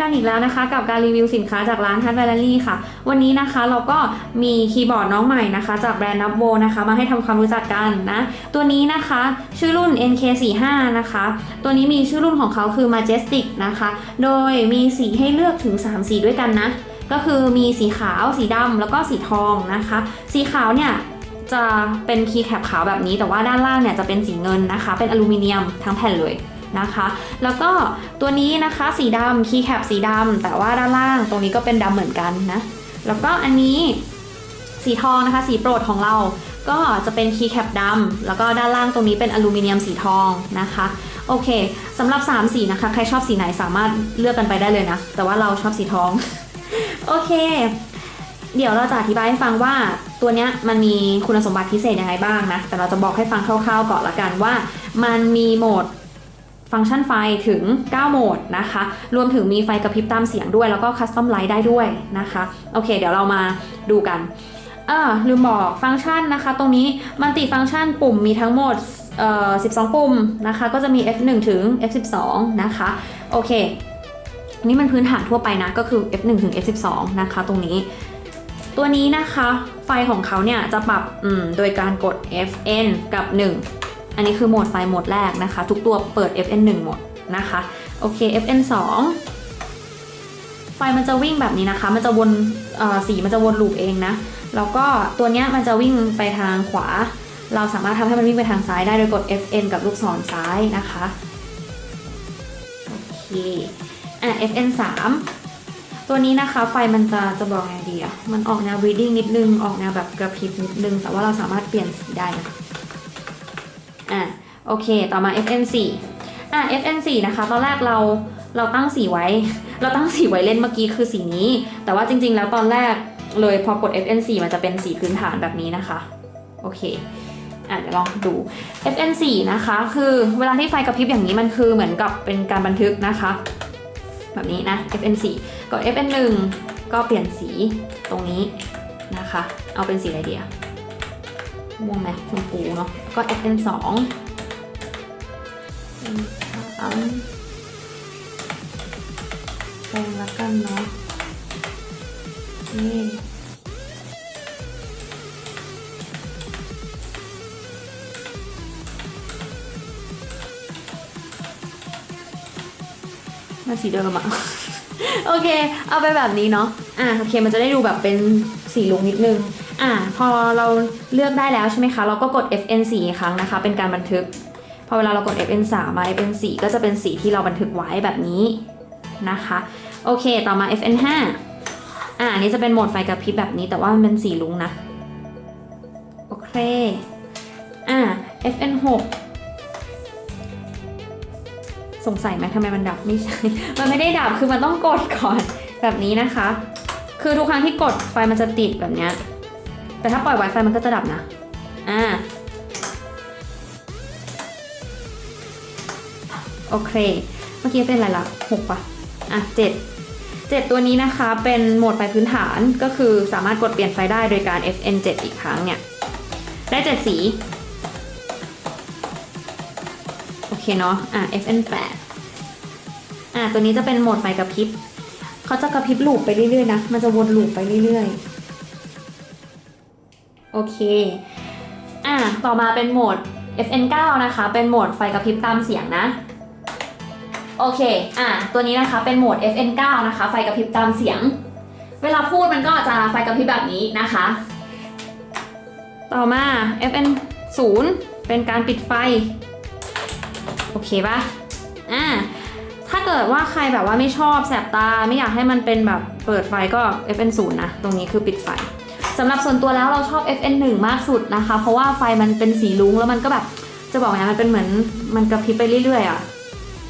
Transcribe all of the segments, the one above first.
กันอีกแล้วนะคะ กับการรีวิวสินค้าจากร้านทัชแวลลี่ค่ะ วันนี้นะคะเราก็มีคีย์บอร์ดน้องใหม่นะคะ จากแบรนด์นับโวนะคะ มาให้ทำความรู้จักกันนะ ตัวนี้นะคะชื่อรุ่น NK45 นะคะ ตัวนี้มีชื่อรุ่นของเขาคือ Majestic นะคะ โดยมีสีให้เลือกถึง 3 สีด้วยกันนะ ก็คือมีสีขาว สีดำแล้วก็สีทองนะคะ สีขาวเนี่ยจะเป็นคีย์แคปขาวแบบนี้ แต่ว่าด้านล่างเนี่ยจะเป็นสีเงินนะคะ เป็นอลูมิเนียมทั้งแผ่นเลย นะคะ แล้วก็ตัวนี้นะคะสีดำคีย์แคปสีดำแต่ว่าด้านล่างตรงนี้ก็เป็นดำเหมือนกันนะ แล้วก็อันนี้สีทองนะคะ สีโปรดของเราก็จะเป็นคีย์แคปดำแล้วก็ด้านล่างตรงนี้เป็นอลูมิเนียมสีทองนะคะโอเคสำหรับ 3 สีนะคะ ใครชอบสีไหนสามารถเลือกกันไปได้เลยนะ แต่ว่าเราชอบสีทอง โอเค เดี๋ยวเราจะอธิบายให้ฟังว่าตัวเนี้ยมันมีคุณสมบัติพิเศษยังไงบ้างนะ แต่เราจะบอกให้ฟังคร่าวๆก่อนละกันว่า มันมีโหมด ฟังก์ชันไฟถึง 9 โหมดนะคะ รวมถึงมีไฟกระพริบตามเสียงด้วย แล้วก็คัสตอมไลท์ได้ด้วยนะคะ โอเค เดี๋ยวเรามาดูกันอ่าลืมบอกฟังก์ชันนะคะ ตรงนี้มันติฟังก์ชันปุ่มมีทั้งหมดเอ่อ12 ปุ่มนะคะ ก็จะมี F1 ถึง F12 นะคะ โอเค นี่มันพื้นฐานทั่วไปนะ ก็คือ F1 ถึง F12 นะคะ ตรงนี้ ตัวนี้นะคะ ไฟของเขาเนี่ยจะปรับอืมโดยการกด Fn กับ 1 อันนี้คือโหมดไฟโหมดแรกนะคะ ทุกตัวเปิด FN 1 หมดนะคะโอเค FN 2 ไฟมันจะวิ่งแบบนี้นะคะ มันจะวนสีมันจะวนลูปเองนะแล้วก็ตัวเนี้ยมันจะวิ่งไปทางขวา เราสามารถทำให้มันวิ่งไปทางซ้ายได้โดยกด FN กับลูกศรซ้ายนะคะโอเคอะ FN 3ตัวนี้นะคะ ไฟมันจะจะบอกไงดีอะมันออกแนว reading นิดนึงออกแนวแบบกระพริบนิดนึง แต่ว่าเราสามารถเปลี่ยนสีได้นะ อะโอเค ต่อมา FN4 อะ FN4 นะคะ ตอนแรกเราเราตั้งสีไว้ เราตั้งสีไว้เล่นเมื่อกี้คือสีนี้ แต่ว่าจริง ๆ แล้วตอนแรกเลยพอกด FN4 มันจะเป็นสีพื้นฐานแบบนี้นะคะ โอเคอะเดี๋ยวลองดู FN4 นะคะ คือเวลาที่ไฟกระพริบอย่างนี้มันคือเหมือนกับเป็นการบันทึกนะคะ แบบนี้นะ FN4 กด FN1 ก็เปลี่ยนสีตรงนี้นะคะ เอาเป็นสีอะไรดีอะ ม่วงไหมชมพูเนาะก็ FN สองสามแปลงละกันเนาะนี่มันสีเดิมอะโอเค เอาไปแบบนี้เนาะ อะโอเค มันจะได้ดูแบบเป็นสีลุงนิดนึง อะพอเราเลือกได้แล้วใช่ไหมคะ เราก็กด FN 4อีกครั้งนะคะ เป็นการบันทึก พอเวลาเรากด FN 3มา FN 4ก็จะเป็นสีที่เราบันทึกไว้แบบนี้นะคะ โอเค ต่อมา FN 5อะอันนี้จะเป็นโหมดไฟกระพริบแบบนี้ แต่ว่ามันเป็นสีลุงนะ โอเค อะ FN 6สงสัยไหมทำไมมันดับไม่ใช่ มันไม่ได้ดับคือมันต้องกดก่อนแบบนี้นะคะ คือทุกครั้งที่กดไฟมันจะติดแบบเนี้ย แต่ถ้าปล่อยไวไฟมันก็จะดับนะ อ่า โอเค เมื่อกี้เป็นอะไรล่ะหกปะอะเจ็ดเจ็ดตัวนี้นะคะเป็นโหมดไฟพื้นฐานก็คือสามารถกดเปลี่ยนไฟได้โดยการ FN 7อีกครั้งเนี่ย ได้เจ็ดสี โอเคเนาะ อะ FN 8อะตัวนี้จะเป็นโหมดไฟกระพริบเขาจะกระพริบลูปไปเรื่อยๆนะ มันจะวนลูปไปเรื่อยๆ โอเค อะ ต่อมาเป็นโหมด FN9 นะคะ เป็นโหมดไฟกระพริบตามเสียงนะ โอเค อะ ตัวนี้นะคะ เป็นโหมด FN9 นะคะ ไฟกระพริบตามเสียง เวลาพูดมันก็จะไฟกระพริบแบบนี้นะคะ ต่อมา FN0 เป็นการปิดไฟ โอเคปะอะถ้าเกิดว่าใครแบบว่าไม่ชอบแสบตา ไม่อยากให้มันเป็นแบบเปิดไฟก็ FN 0 นะ ตรงนี้คือปิดไฟ สำหรับส่วนตัวแล้วเราชอบ FN 1 มากสุดนะคะ เพราะว่าไฟมันเป็นสีลุ้งแล้วมันก็แบบจะบอกไงมันเป็นเหมือนมันกระพริบไปเรื่อยๆอะ่ะ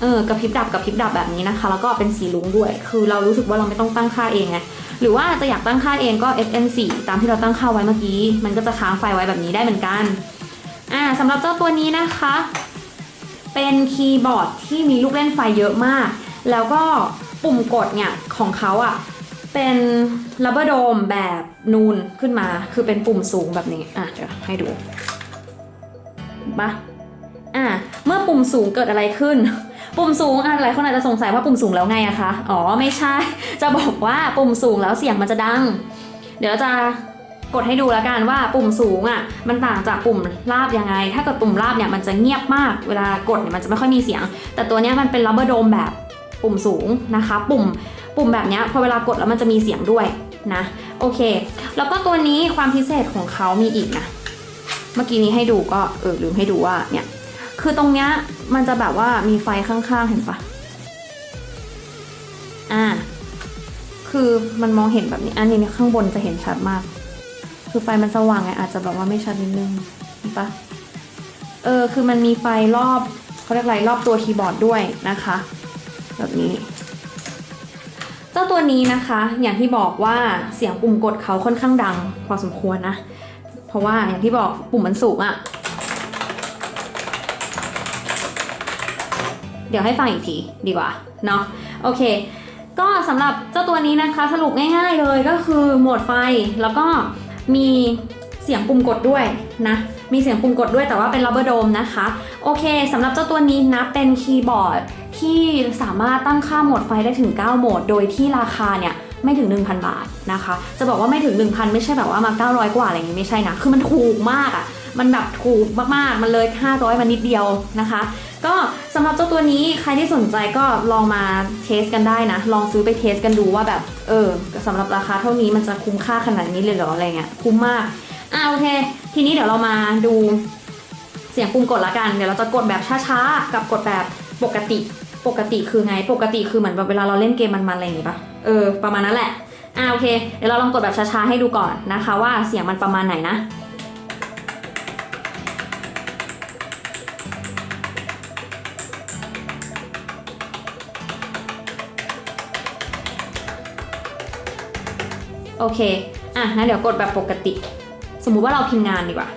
เออกระพริบดับกระพริบดับแบบนี้นะคะ แล้วก็เป็นสีลุ้งด้วย คือเรารู้สึกว่าเราไม่ต้องตั้งค่าเองไงหรือว่าจะอยากตั้งค่าเองก็ FN 4 ตามที่เราตั้งค่าไว้เมื่อกี้ มันก็จะค้างไฟไว้แบบนี้ได้เหมือนกันอ่าสำหรับเจ้าตัวนี้นะคะ เป็นคีย์บอร์ดที่มีลูกเล่นไฟเยอะมาก แล้วก็ปุ่มกดเนี่ยของเขาอะ่ะ เป็นลับเบอร์โดมแบบนูนขึ้นมา คือเป็นปุ่มสูงแบบนี้ อะเดี๋ยวให้ดูปะอะเมื่อปุ่มสูงเกิดอะไรขึ้น ปุ่มสูงอะหลายคนอาจจะสงสัยว่าปุ่มสูงแล้วไงอะคะ อ๋อไม่ใช่ จะบอกว่าปุ่มสูงแล้วเสียงมันจะดัง เดี๋ยวจะกดให้ดูแล้วกันว่าปุ่มสูงอะมันต่างจากปุ่มราบยังไง ถ้าเกิดปุ่มราบเนี่ยมันจะเงียบมาก เวลากดเนี่ยมันจะไม่ค่อยมีเสียง แต่ตัวนี้มันเป็น rubber dome แบบปุ่มสูงนะคะ ปุ่ม ปุ่มแบบนี้พอเวลากดแล้วมันจะมีเสียงด้วยนะโอเค แล้วก็ตัวนี้ความพิเศษของเขามีอีกนะ เมื่อกี้นี้ให้ดูก็เออลืมให้ดูว่าเนี่ยคือตรงเนี้ยมันจะแบบว่ามีไฟข้างๆเห็นปะอ่าคือมันมองเห็นแบบนี้อันนี้ข้างบนจะเห็นชัดมาก คือไฟมันสว่างไงอาจจะแบบว่าไม่ชัดนิดนึงเห็นปะเออคือมันมีไฟรอบเขาเรียกอะไรรอบตัวคีย์บอร์ดด้วยนะคะ แบบนี้ เจ้าตัวนี้นะคะ อย่างที่บอกว่าเสียงปุ่มกดเขาค่อนข้างดังพอสมควรนะ เพราะว่าอย่างที่บอกปุ่มมันสูงอะเดี๋ยวให้ฟังอีกทีดีกว่าเนาะโอเค ก็สำหรับเจ้าตัวนี้นะคะสรุปง่ายๆเลยก็คือโหมดไฟแล้วก็มี สียงปุ่มกดด้วยนะ มีเสียงปุ่มกดด้วยแต่ว่าเป็น rubber dome นะคะ โอเคสำหรับเจ้าตัวนี้นะเป็นคีย์บอร์ดที่สามารถตั้งค่าโหมดไฟได้ถึง 9 โหมด โดยที่ราคาเนี่ยไม่ถึง 1,000 บาทนะคะ จะบอกว่าไม่ถึง 1,000 ไม่ใช่แบบว่ามา 900 กว่าอะไรอย่างนี้ไม่ใช่นะ คือมันถูกมากอะ่ะ มันแบบถูกมากๆ มันเลย 500มานิดเดียวนะคะ ก็สำหรับเจ้าตัวนี้ใครที่สนใจก็ลองมาเทสกันได้นะ ลองซื้อไปเทสกันดูว่าแบบ เออสำหรับราคาเท่านี้มันจะคุ้มค่าขนาดนี้เลยเหรออะไรเงี้ย คุ้มมาก อ่าโอเค ทีนี้เดี๋ยวเรามาดูเสียงปุ่มกดละกัน เดี๋ยวเราจะกดแบบช้าๆ กับกดแบบปกติ ปกติคือไง ปกติคือเหมือนแบบเวลาเราเล่นเกมมันๆอะไรอย่างงี้ปะเออ ประมาณนั้นแหละ อ่าโอเค เดี๋ยวเราลองกดแบบช้าๆ ให้ดูก่อนนะคะ ว่าเสียงมันประมาณไหนนะโอเค อะงั้นเดี๋ยวกดแบบปกติ สมมุติว่าเราพิมพ์งานดีกว่า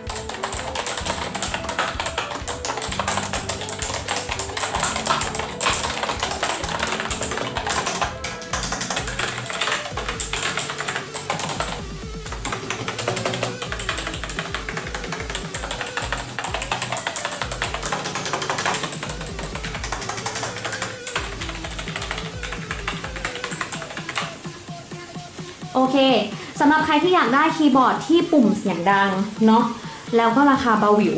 โอเค สำหรับใครที่อยากได้คีย์บอร์ดที่ปุ่มเสียงดังเนาะแล้วก็ราคาเบาหวิว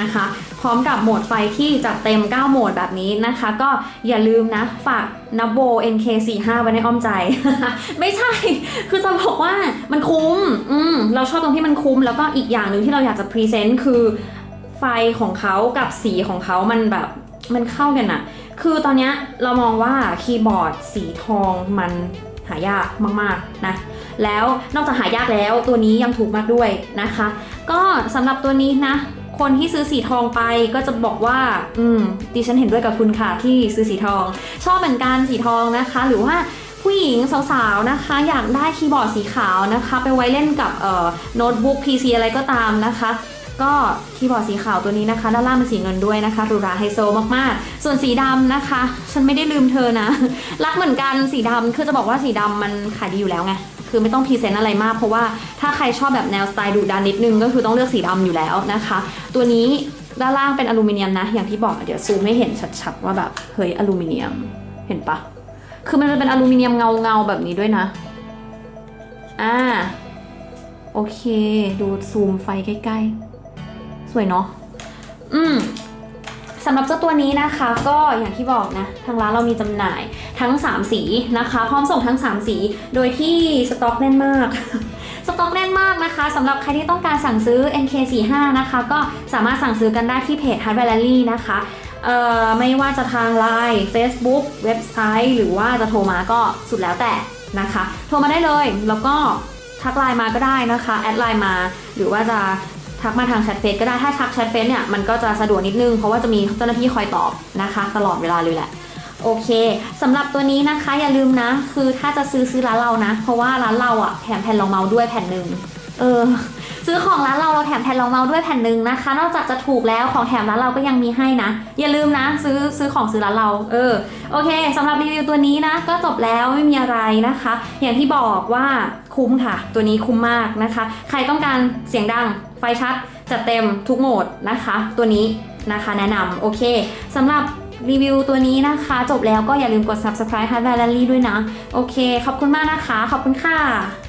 นะคะ พร้อมกับโหมดไฟที่จัดเต็ม 9 โหมดแบบนี้นะคะ ก็อย่าลืมนะ ฝากนับโบ NK45 ไว้ในอ้อมใจ ไม่ใช่ คือจะบอกว่ามันคุ้มอืมเราชอบตรงที่มันคุ้ม แล้วก็อีกอย่างหนึ่งที่เราอยากจะพรีเซนต์คือไฟของเขากับสีของเขามันแบบมันเข้ากันอะคือตอนนี้เรามองว่าคีย์บอร์ดสีทองมันหายากมาก ๆ นะ แล้วนอกจากหายากแล้วตัวนี้ยังถูกมากด้วยนะคะ ก็สำหรับตัวนี้นะ คนที่ซื้อสีทองไปก็จะบอกว่า อืมดิฉันเห็นด้วยกับคุณค่ะที่ซื้อสีทอง ชอบเหมือนกันสีทองนะคะ หรือว่าผู้หญิงสาวๆนะคะ อยากได้คีย์บอร์ดสีขาวนะคะ ไปไว้เล่นกับเอ่อโน้ตบุ๊ก PC อะไรก็ตามนะคะก็คีย์บอร์ดสีขาวตัวนี้นะคะ ด้านล่างเป็นสีเงินด้วยนะคะหรูหราไฮโซมากๆ ส่วนสีดำนะคะ ฉันไม่ได้ลืมเธอนะ รักเหมือนกันสีดำคือจะบอกว่าสีดำมันขายดีอยู่แล้วไง คือไม่ต้องพรีเซนต์อะไรมาก เพราะว่าถ้าใครชอบแบบแนวสไตล์ดุดันนิดนึงก็คือต้องเลือกสีดำอยู่แล้วนะคะ ตัวนี้ด้านล่างเป็นอลูมิเนียมนะ อย่างที่บอกเดี๋ยวซูมให้เห็นชัดๆว่าแบบเฮ้ยอลูมิเนียมเห็นปะคือมันจะเป็นอลูมิเนียมเงาๆแบบนี้ด้วยนะอ่าโอเค ดูซูมไฟใกล้ๆ สวยเนาะอืม สำหรับเจ้าตัวนี้นะคะ ก็อย่างที่บอกนะ ทางร้านเรามีจำหน่ายทั้ง 3 สีนะคะ พร้อมส่งทั้ง 3 สี โดยที่สต็อกแน่นมาก สต็อกแน่นมากนะคะสำหรับใครที่ต้องการสั่งซื้อ NK45 นะคะ ก็สามารถสั่งซื้อกันได้ที่เพจ Hard Valley นะคะเอ่อไม่ว่าจะทาง Line Facebook เว็บไซต์ หรือว่าจะโทรมาก็สุดแล้วแต่นะคะ โทรมาได้เลยแล้วก็ทักไลน์มาก็ได้นะคะ แอดไลน์มา หรือว่าจะ ทักมาทางแชทเฟซก็ได้ถ้าทักแชทเฟซเนี่ยมันก็จะสะดวกนิดนึงเพราะว่าจะมีเจ้าหน้าที่คอยตอบนะคะ ตลอดเวลาเลยแหละโอเคสำหรับตัวนี้นะคะอย่าลืมนะ คือถ้าจะซื้อซื้อร้านเรานะ เพราะว่าร้านเราอะแถมแผ่นรองเมาส์ด้วยแผ่นหนึ่งเออซื้อของร้านเราเราแถมแผ่นรองเมาส์ด้วยแผ่นหนึ่งนะคะ นอกจากจะถูกแล้วของแถมร้านเราก็ยังมีให้นะ อย่าลืมนะ ซื้อซื้อของซื้อร้านเรา เออโอเคสำหรับรีวิวตัวนี้นะ ก็จบแล้วไม่มีอะไรนะคะ อย่างที่บอกว่าคุ้มค่ะ ตัวนี้คุ้มมากนะคะ ใครต้องการเสียงดัง ไฟชัดจัดเต็มทุกโหมดนะคะ ตัวนี้นะคะแนะนำโอเคสำหรับรีวิวตัวนี้นะคะ จบแล้วก็อย่าลืมกด subscribe Hard Valley ด้วยนะ โอเค ขอบคุณมากนะคะ ขอบคุณค่ะ